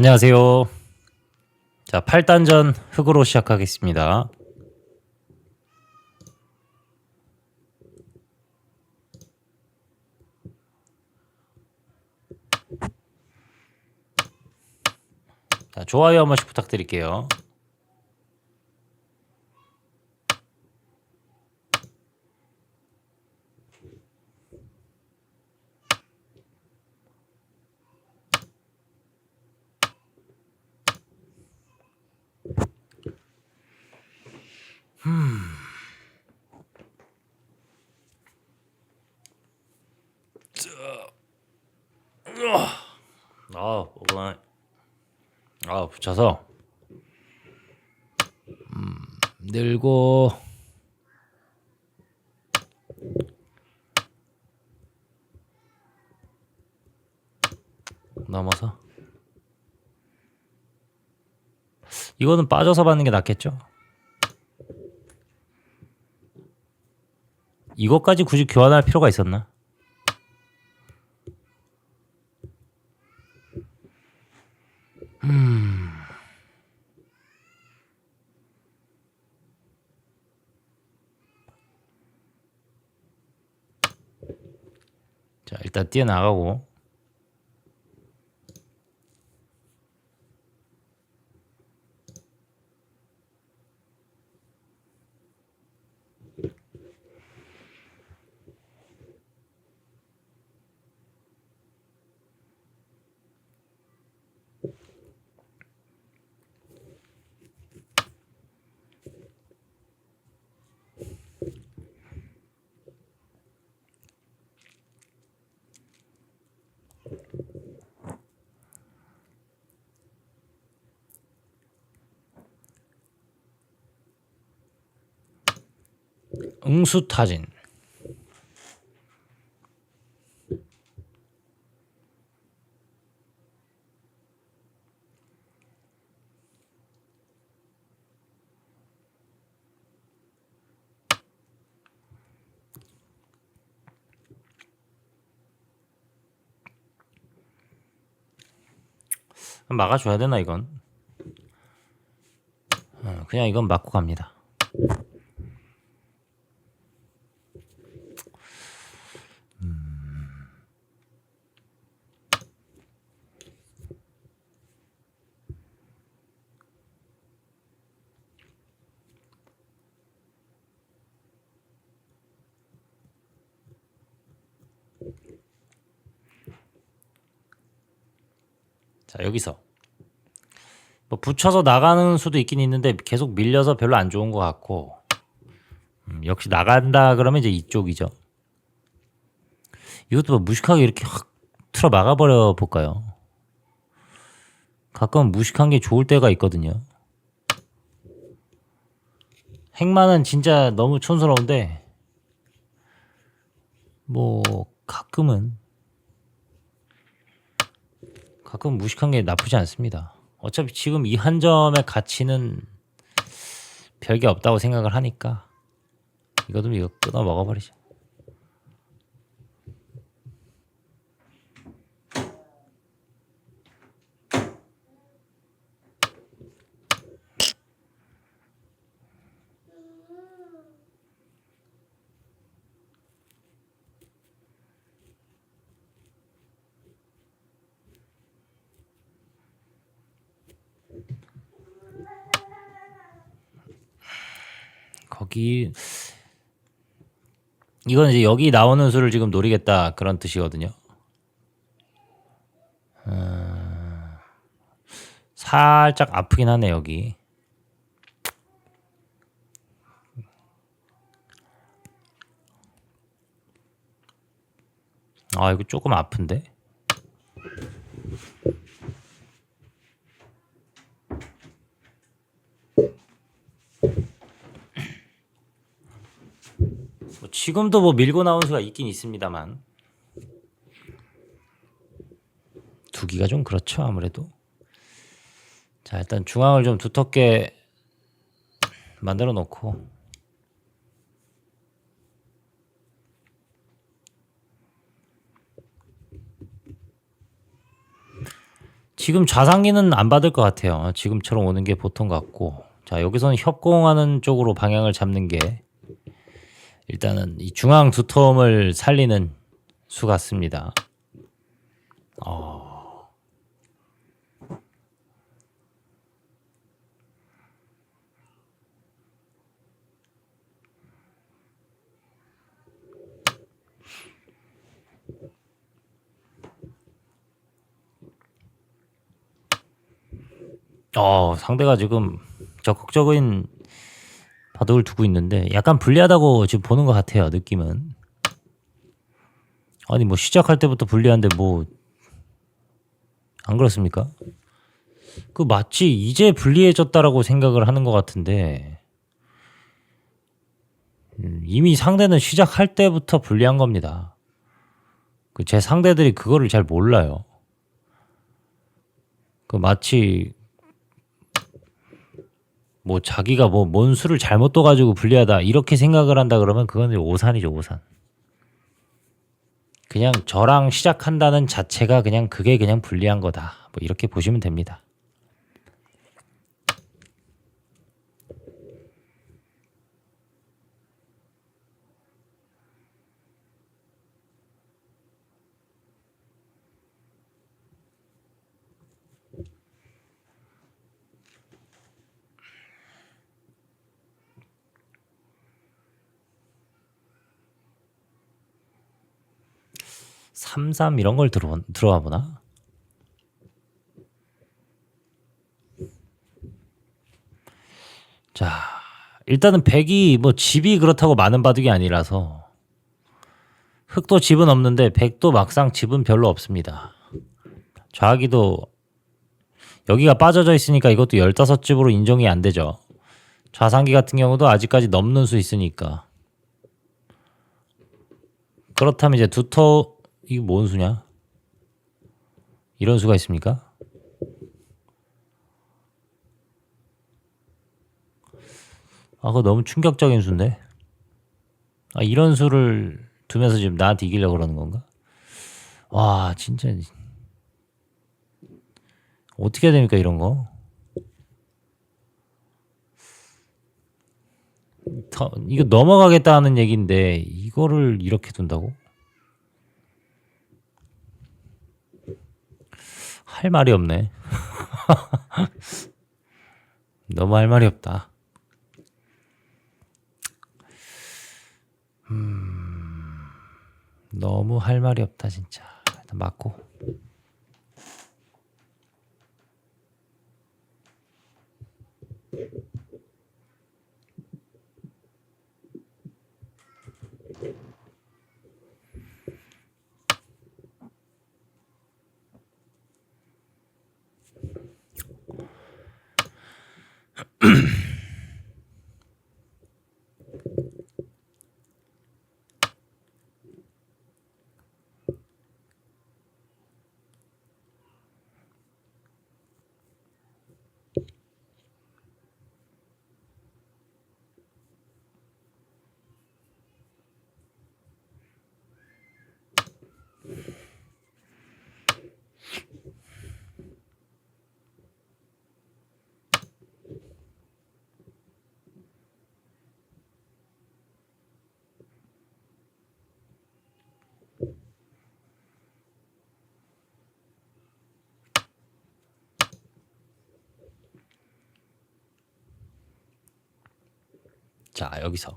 안녕하세요. 자, 8단전 흑으로 시작하겠습니다. 자, 좋아요 한 번씩 부탁드릴게요. 아, 오늘 아 붙여서. 음, 늘고. 넘어서. 이거는 빠져서 받는 게 낫겠죠? 이것까지 굳이 교환할 필요가 있었나? 자, 일단 뛰어나가고 응수타진. 막아줘야 되나 이건? 어, 그냥 이건 맞고 갑니다 자 여기서 뭐 붙여서 나가는 수도 있긴 있는데 계속 밀려서 별로 안 좋은 것 같고 음, 역시 나간다 그러면 이제 이쪽이죠. 이것도 뭐 무식하게 이렇게 확 틀어 막아버려 볼까요? 가끔 무식한 게 좋을 때가 있거든요. 행만은 진짜 너무 촌스러운데 뭐 가끔은 가끔 무식한 게 나쁘지 않습니다. 어차피 지금 이 한 점의 가치는 별게 없다고 생각을 하니까 이거도 이거 끊어 먹어버리죠. 거기 이건 이제 여기 나오는 수를 지금 노리겠다 그런 뜻이거든요. 음, 살짝 아프긴 하네 여기. 아 이거 조금 아픈데. 지금도 뭐 밀고 나온 수가 있긴 있습니다만 두기가 좀 그렇죠 아무래도 자 일단 중앙을 좀 두텁게 만들어 놓고 지금 좌상기는 안 받을 것 같아요. 지금처럼 오는 게 보통 같고. 자, 여기서는 협공하는 쪽으로 방향을 잡는 게 일단은 이 중앙 두텀을 살리는 수 같습니다. 어. 어, 상대가 지금 적극적인 바둑을 두고 있는데 약간 불리하다고 지금 보는 것 같아요. 느낌은. 아니 뭐 시작할 때부터 불리한데 뭐 안 그렇습니까? 그 마치 이제 불리해졌다라고 생각을 하는 것 같은데 음, 이미 상대는 시작할 때부터 불리한 겁니다. 그 제 상대들이 그거를 잘 몰라요. 그 마치 뭐 자기가 뭐뭔 수를 잘못 둬가지고 불리하다 이렇게 생각을 한다 그러면 그건 오산이죠 오산. 그냥 저랑 시작한다는 자체가 그냥 그게 그냥 불리한 거다. 뭐 이렇게 보시면 됩니다. 삼삼 이런 걸 들어 들어와 보나? 자, 일단은 백이 뭐 집이 그렇다고 많은 바둑이 아니라서 흑도 집은 없는데 백도 막상 집은 별로 없습니다. 좌기도 여기가 빠져져 있으니까 이것도 15집으로 인정이 안 되죠. 좌상기 같은 경우도 아직까지 넘는 수 있으니까. 그렇다면 이제 두터 이게 뭔 수냐? 이런 수가 있습니까? 아, 그거 너무 충격적인 수인데. 아, 이런 수를 두면서 지금 나한테 이기려고 그러는 건가? 와, 진짜. 어떻게 해야 됩니까, 이런 거? 더- 이거 넘어가겠다는 얘기인데, 이거를 이렇게 둔다고? 할 말이 없네. 너무 할 말이 없다. 음, 너무 할 말이 없다 진짜. 일단 맞고. mm 자 여기서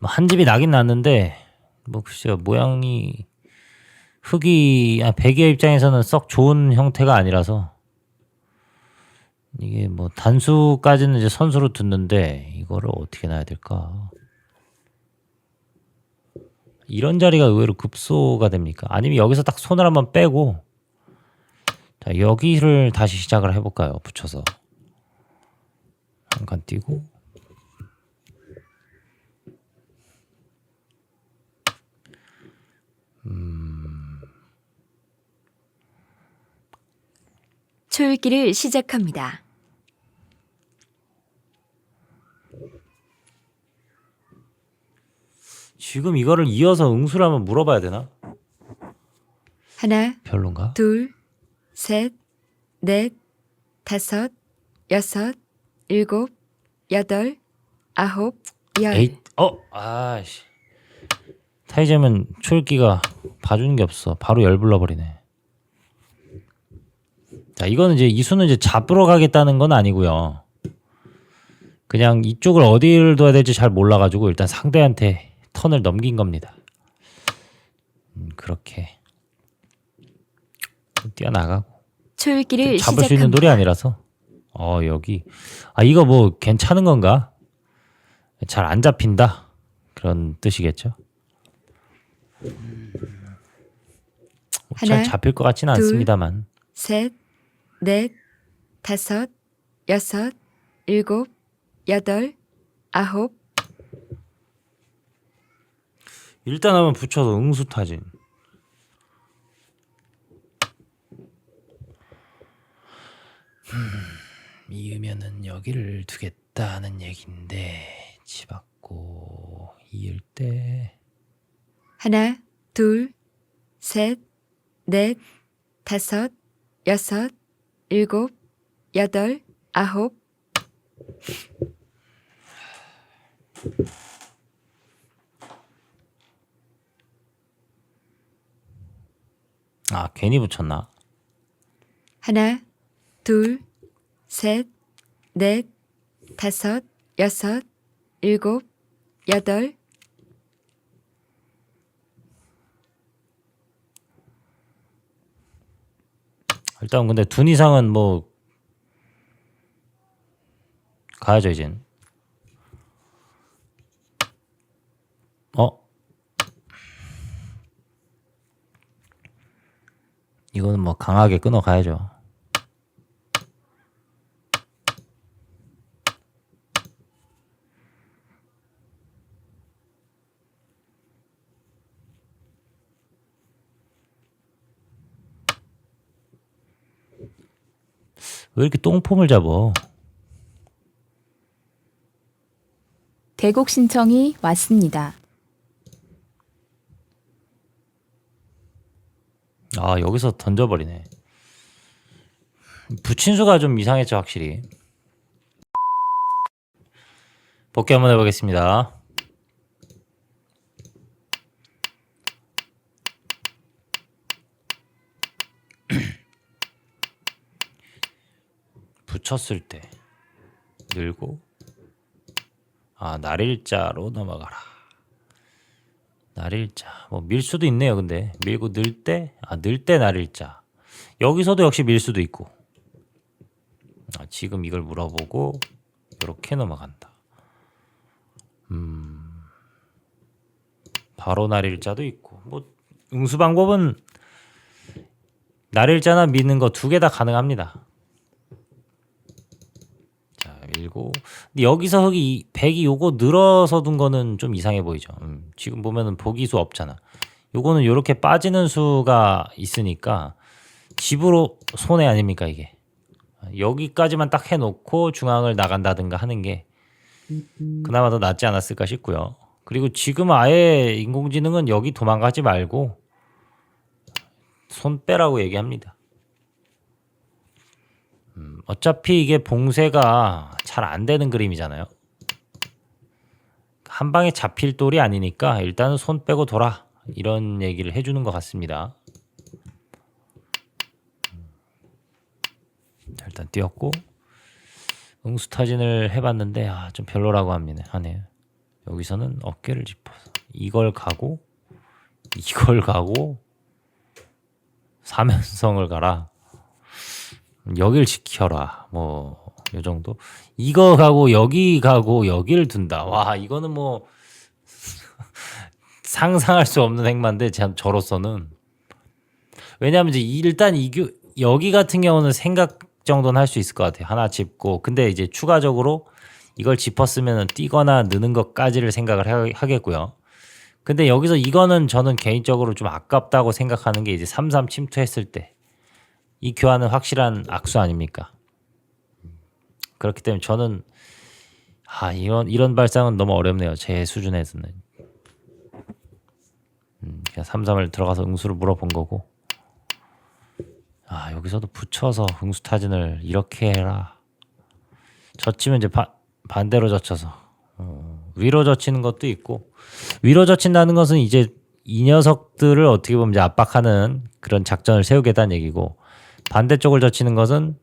뭐 한 집이 나긴 났는데 뭐 글쎄요 모양이 흙이 아, 백의 입장에서는 썩 좋은 형태가 아니라서 이게 뭐 단수까지는 이제 선수로 듣는데 이거를 어떻게 놔야 될까? 이런 자리가 의외로 급소가 됩니까? 아니면 여기서 딱 손을 한번 빼고 자 여기를 다시 시작을 해볼까요? 붙여서 한 칸 띄고 초읽기를 시작합니다. 지금 이거를 이어서 응수를 한번 물어봐야 되나? 하나, 별론가? 둘, 셋, 넷, 다섯, 여섯, 일곱, 여덟, 아홉, 열. 에잇 어 아씨 타이제면 초읽기가 봐주는 게 없어 바로 열 불러버리네 자 이거는 이제 이수는 이제 잡으러 가겠다는 건 아니고요. 그냥 이쪽을 어디를 둬야 될지 잘 몰라가지고 일단 상대한테 턴을 넘긴 겁니다. 음, 그렇게. 뛰어나가고. 초읽기를 잡을 수 있는 돌이. 아니라서. 어 여기. 아 이거 뭐 괜찮은 건가? 잘 안 잡힌다? 그런 뜻이겠죠? 잘 하나, 잡힐 것 같지는 둘, 않습니다만. 셋, 넷, 다섯, 여섯, 일곱, 여덟, 아홉, 일단 한번 붙여서 응수 타진. 음, 이으면은 여기를 두겠다는 얘긴데 치받고 이을 때. 하나, 둘, 셋, 넷, 다섯, 여섯, 일곱, 여덟, 아홉, 아 괜히 붙였나? 하나, 둘, 셋, 넷, 다섯, 여섯, 일곱, 여덟, 일단 근데 둔 이상은 뭐 가야죠 이젠. 어? 이거는 뭐 강하게 끊어 가야죠. 왜 이렇게 똥폼을 잡어? 대곡 신청이 왔습니다. 아 여기서 던져버리네. 부친수가 좀 이상했죠 확실히. 복귀 한번 해보겠습니다. 붙였을 때 늘고 아 날일자로 넘어가라. 날일자. 뭐 밀 수도 있네요 근데. 밀고 늘 때 아 늘 때 날일자. 여기서도 역시 밀 수도 있고. 아, 지금 이걸 물어보고 이렇게 넘어간다. 음. 바로 날일자도 있고. 뭐 응수 방법은 날일자나 미는 거 두 개 다 가능합니다 자 밀고 근데 여기서 흙이 100이 요거 늘어서 둔 거는 좀 이상해 보이죠. 음, 지금 보면은 보기수 없잖아. 요거는 요렇게 빠지는 수가 있으니까 집으로 손해 아닙니까 이게. 여기까지만 딱 해놓고 중앙을 나간다든가 하는 게 그나마 더 낫지 않았을까 싶고요. 그리고 지금 아예 인공지능은 여기 도망가지 말고 손 빼라고 얘기합니다. 음, 어차피 이게 봉쇄가 잘 안 되는 그림이잖아요. 한 방에 잡힐 돌이 아니니까 일단은 손 빼고 돌아 이런 얘기를 해주는 것 같습니다. 자, 일단 뛰었고 응수타진을 해봤는데 아, 좀 별로라고 합니다. 하네요. 여기서는 어깨를 짚어서 이걸 가고 이걸 가고 사면성을 가라. 여길 지켜라. 뭐, 요 정도. 이거 가고, 여기 가고, 여기를 둔다. 와, 이거는 뭐, 상상할 수 없는 행만데, 참, 저로서는. 왜냐하면 이제 일단 이 교, 여기 같은 경우는 생각 정도는 할 수 있을 것 같아요. 하나 짚고. 근데 이제 추가적으로 이걸 짚었으면 뛰거나 느는 것까지를 생각을 하- 하겠고요. 근데 여기서 이거는 저는 개인적으로 좀 아깝다고 생각하는 게 이제 3-3 침투했을 때. 이 교환은 확실한 악수 아닙니까? 그렇기 때문에 저는 아 이런 이런 발상은 너무 어렵네요. 제 수준에서는 음, 그냥 삼삼을 들어가서 응수를 물어본 거고 아 여기서도 붙여서 응수 타진을 이렇게 해라. 젖히면 이제 바, 반대로 젖혀서 어, 위로 젖히는 것도 있고 위로 젖힌다는 것은 이제 이 녀석들을 어떻게 보면 이제 압박하는 그런 작전을 세우겠다는 얘기고 반대쪽을 젖히는 것은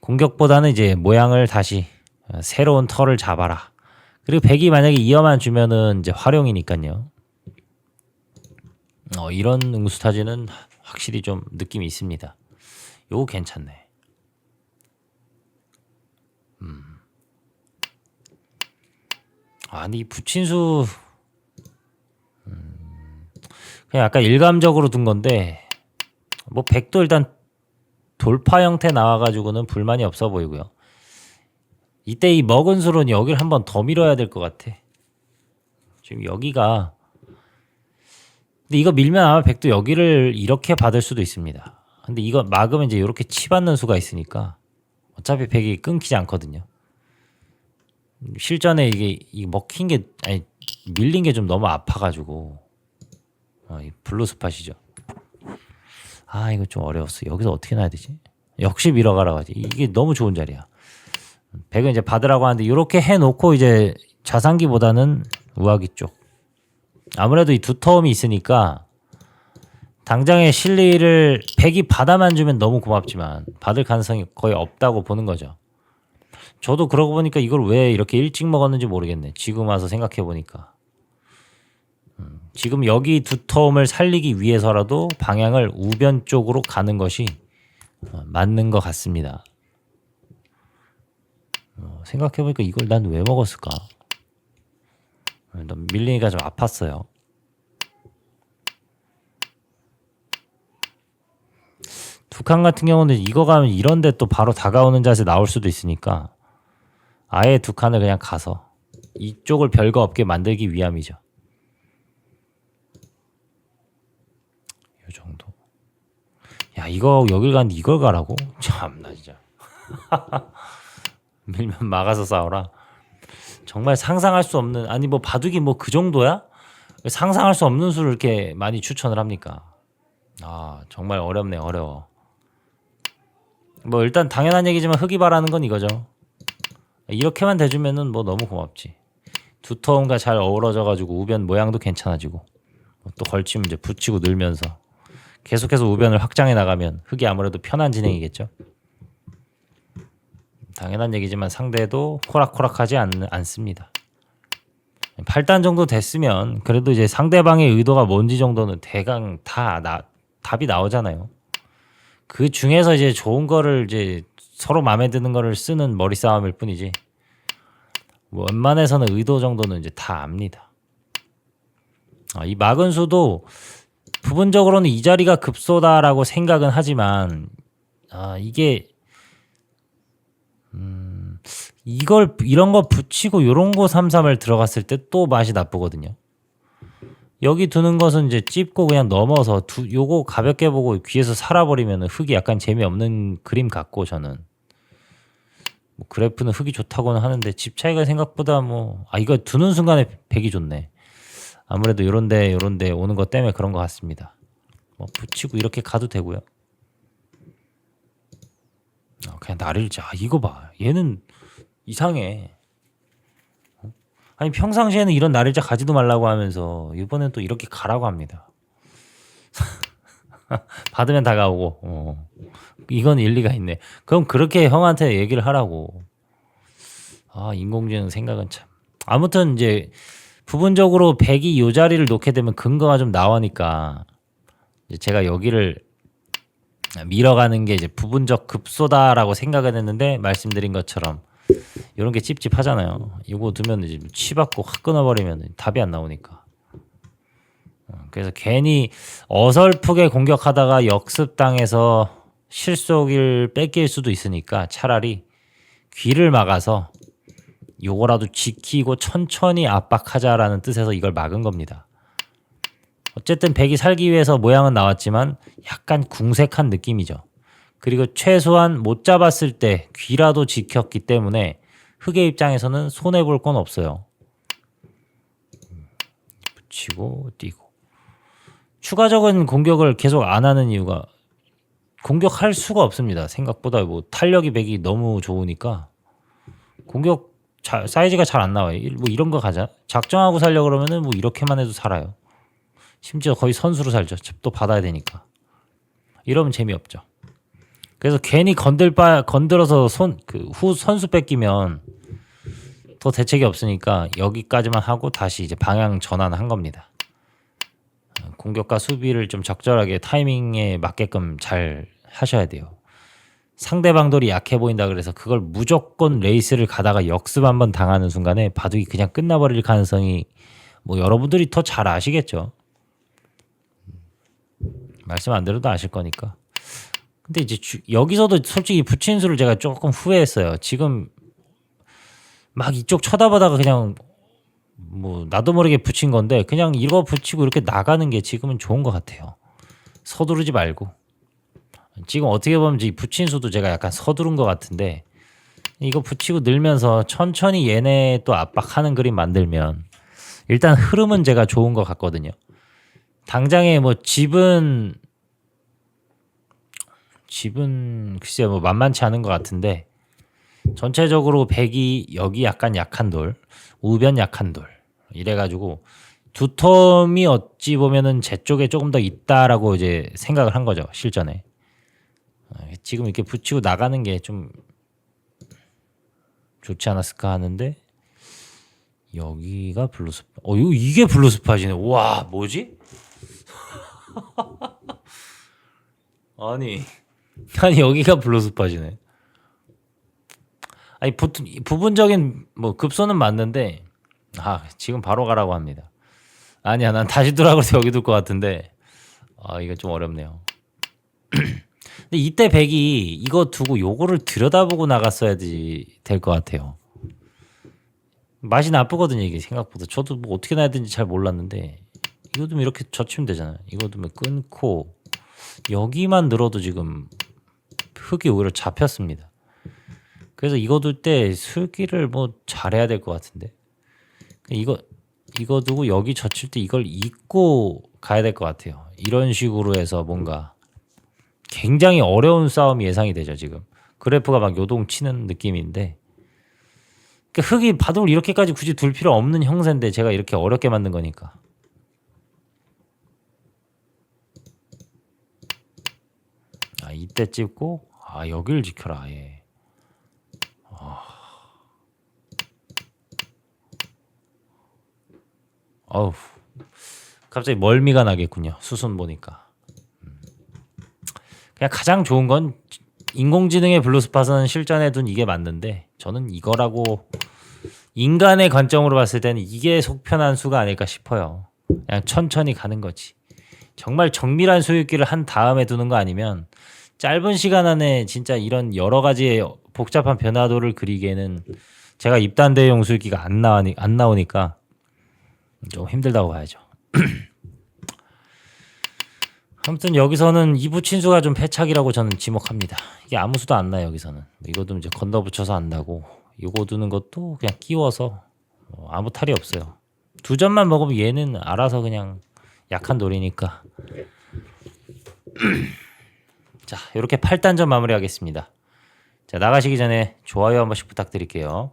공격보다는 이제 모양을 다시 어, 새로운 털을 잡아라. 그리고 백이 만약에 이어만 주면은 이제 활용이니까요. 어, 이런 응수타진은 확실히 좀 느낌이 있습니다. 요거 괜찮네. 음. 아니 이 부친수 음, 그냥 약간 일감적으로 둔 건데 뭐 백도 일단 돌파 형태 나와가지고는 불만이 없어 보이고요. 이때 이 먹은 수는 여기를 한번 더 밀어야 될 것 같아. 지금 여기가 근데 이거 밀면 아마 백도 여기를 이렇게 받을 수도 있습니다. 근데 이거 막으면 이제 이렇게 치받는 수가 있으니까 어차피 백이 끊기지 않거든요. 실전에 이게 이 먹힌 게 아니 밀린 게 좀 너무 아파가지고 어, 이 블루 스팟이죠. 아 이거 좀 어려웠어. 여기서 어떻게 놔야 되지? 역시 밀어가라고 하지. 이게 너무 좋은 자리야. 백은 이제 받으라고 하는데 이렇게 해놓고 이제 자산기보다는 우아기 쪽. 아무래도 이 두터움이 있으니까 당장의 실리를 백이 받아만 주면 너무 고맙지만 받을 가능성이 거의 없다고 보는 거죠. 저도 그러고 보니까 이걸 왜 이렇게 일찍 먹었는지 모르겠네. 지금 와서 생각해 보니까. 음, 지금 여기 두터움을 살리기 위해서라도 방향을 우변 쪽으로 가는 것이 어, 맞는 것 같습니다. 어, 생각해 보니까 이걸 난 왜 먹었을까? 밀리니까 좀 아팠어요. 두칸 같은 경우는 이거 가면 이런데 또 바로 다가오는 자세 나올 수도 있으니까 아예 두 칸을 그냥 가서 이쪽을 별거 없게 만들기 위함이죠. 정도. 야 이거 여길 갔는데 이걸 가라고? 참나 진짜. 밀면 막아서 싸워라. 정말 상상할 수 없는 아니 뭐 바둑이 뭐 그 정도야? 상상할 수 없는 수를 이렇게 많이 추천을 합니까? 아 정말 어렵네 어려워. 뭐 일단 당연한 얘기지만 흑이 바라는 건 이거죠. 이렇게만 대주면은 뭐 너무 고맙지. 두터움과 잘 어우러져 가지고 우변 모양도 괜찮아지고 또 걸치면 이제 붙이고 늘면서 계속해서 우변을 확장해 나가면 흑이 아무래도 편한 진행이겠죠. 당연한 얘기지만 상대도 호락호락하지 않, 않습니다. 8단 정도 됐으면 그래도 이제 상대방의 의도가 뭔지 정도는 대강 다 나, 답이 나오잖아요. 그 중에서 이제 좋은 거를 이제 서로 마음에 드는 거를 쓰는 머리 싸움일 뿐이지. 뭐 웬만해서는 의도 정도는 이제 다 압니다. 아, 이 마근수도 부분적으로는 이 자리가 급소다라고 생각은 하지만 아, 이게 음, 이걸 이런 거 붙이고 요런 거 삼삼을 들어갔을 때 또 맛이 나쁘거든요. 여기 두는 것은 이제 찝고 그냥 넘어서 두, 요거 가볍게 보고 귀에서 살아버리면 흙이 약간 재미없는 그림 같고 저는 뭐 그래프는 흙이 좋다고는 하는데 집 차이가 생각보다 뭐 아 이거 두는 순간에 백이 좋네. 아무래도 요런데 요런데 오는 것 때문에 그런 것 같습니다. 뭐 붙이고 이렇게 가도 되고요. 어, 그냥 나를 자 이거 봐 얘는 이상해 어? 아니 평상시에는 이런 나를자 가지도 말라고 하면서 이번엔 또 이렇게 가라고 합니다 받으면 다가오고 어. 이건 일리가 있네 그럼 그렇게 형한테 얘기를 하라고 아 인공지능 생각은 참 아무튼 이제 부분적으로 백이 요 자리를 놓게 되면 근거가 좀 나오니까 제가 여기를 밀어가는 게 이제 부분적 급소다라고 생각은 했는데 말씀드린 것처럼 이런 게 찝찝하잖아요. 이거 두면 이제 치받고 확 끊어버리면 답이 안 나오니까. 어, 그래서 괜히 어설프게 공격하다가 역습당해서 실속을 뺏길 수도 있으니까 차라리 귀를 막아서 요거라도 지키고 천천히 압박하자라는 뜻에서 이걸 막은 겁니다. 어쨌든 백이 살기 위해서 모양은 나왔지만 약간 궁색한 느낌이죠. 그리고 최소한 못 잡았을 때 귀라도 지켰기 때문에 흑의 입장에서는 손해 볼 건 없어요. 붙이고 뛰고 추가적인 공격을 계속 안 하는 이유가 공격할 수가 없습니다. 생각보다 뭐 탄력이 백이 너무 좋으니까 공격 자, 사이즈가 잘 안 나와요. 일- 뭐 이런 거 가자. 작정하고 살려 그러면은 뭐 이렇게만 해도 살아요. 심지어 거의 선수로 살죠. 또 받아야 되니까. 이러면 재미없죠. 그래서 괜히 건들 바 건들어서 손 그 후 선수 뺏기면 더 대책이 없으니까 여기까지만 하고 다시 이제 방향 전환한 겁니다. 어, 공격과 수비를 좀 적절하게 타이밍에 맞게끔 잘 하셔야 돼요. 상대방 돌이 약해 보인다 그래서 그걸 무조건 레이스를 가다가 역습 한번 당하는 순간에 바둑이 그냥 끝나버릴 가능성이 뭐 여러분들이 더 잘 아시겠죠. 말씀 안 드려도 아실 거니까. 근데 이제 주- 여기서도 솔직히 부친수를 제가 조금 후회했어요. 지금 막 이쪽 쳐다보다가 그냥 뭐 나도 모르게 붙인 건데 그냥 이거 붙이고 이렇게 나가는 게 지금은 좋은 것 같아요. 서두르지 말고 지금 어떻게 보면 이 부친수도 제가 약간 서두른 것 같은데 이거 붙이고 늘면서 천천히 얘네 또 압박하는 그림 만들면 일단 흐름은 제가 좋은 것 같거든요. 당장에 뭐 집은 집은 글쎄요 뭐 만만치 않은 것 같은데 전체적으로 백이 여기 약간 약한 돌, 우변 약한 돌 이래가지고 두텀이 어찌 보면은 제 쪽에 조금 더 있다라고 이제 생각을 한 거죠 실전에 어, 지금 이렇게 붙이고 나가는 게 좀 좋지 않았을까 하는데 여기가 블루스팟 어 이거 이게 블루스팟이네 와 뭐지 아니 아니 여기가 블루스팟이네 아니 부, 부분적인 뭐 급소는 맞는데 아 지금 바로 가라고 합니다. 아니야 난 다시 돌아가서 여기 둘 것 같은데 아 이거 좀 어렵네요. 근데 이때 백이 이거 두고 요거를 들여다보고 나갔어야지 될 것 같아요. 맛이 나쁘거든요 이게 생각보다 저도 뭐 어떻게 놔야 되는지 잘 몰랐는데 좀 이렇게 젖히면 되잖아요. 이거 좀 끊고 여기만 늘어도 지금 흙이 오히려 잡혔습니다. 그래서 이거 둘 때 술기를 뭐 잘해야 될 것 같은데 이거 이거 두고 여기 젖힐 때 이걸 잊고 가야 될 것 같아요. 이런 식으로 해서 뭔가 굉장히 어려운 싸움이 예상이 되죠 지금. 그래프가 막 요동치는 느낌인데. 그 흙이 바둑을 이렇게까지 굳이 둘 필요 없는 형세인데 제가 이렇게 어렵게 만든 거니까. 아 이때 찝고? 아 여기를 지켜라 아예 어우. 갑자기 멀미가 나겠군요 수순 보니까. 음. 그냥 가장 좋은 건 인공지능의 블루스팟은 실전에 둔 이게 맞는데 저는 이거라고 인간의 관점으로 봤을 때는 이게 속편한 수가 아닐까 싶어요 그냥 천천히 가는 거지 정말 정밀한 수익기를 한 다음에 두는 거 아니면 짧은 시간 안에 진짜 이런 여러 가지의 복잡한 변화도를 그리기에는 제가 입단 대용 수익기가 안 나오니 안 나오니까 좀 힘들다고 봐야죠. 아무튼 여기서는 이부 친수가 좀 패착이라고 저는 지목합니다. 이게 아무 수도 안 나요 여기서는. 이것도 이제 건너 붙여서 안 나고 이거 두는 것도 그냥 끼워서 어, 아무 탈이 없어요. 두 점만 먹으면 얘는 알아서 그냥 약한 돌이니까. 자 이렇게 8단전 마무리하겠습니다. 자 나가시기 전에 좋아요 한 번씩 부탁드릴게요.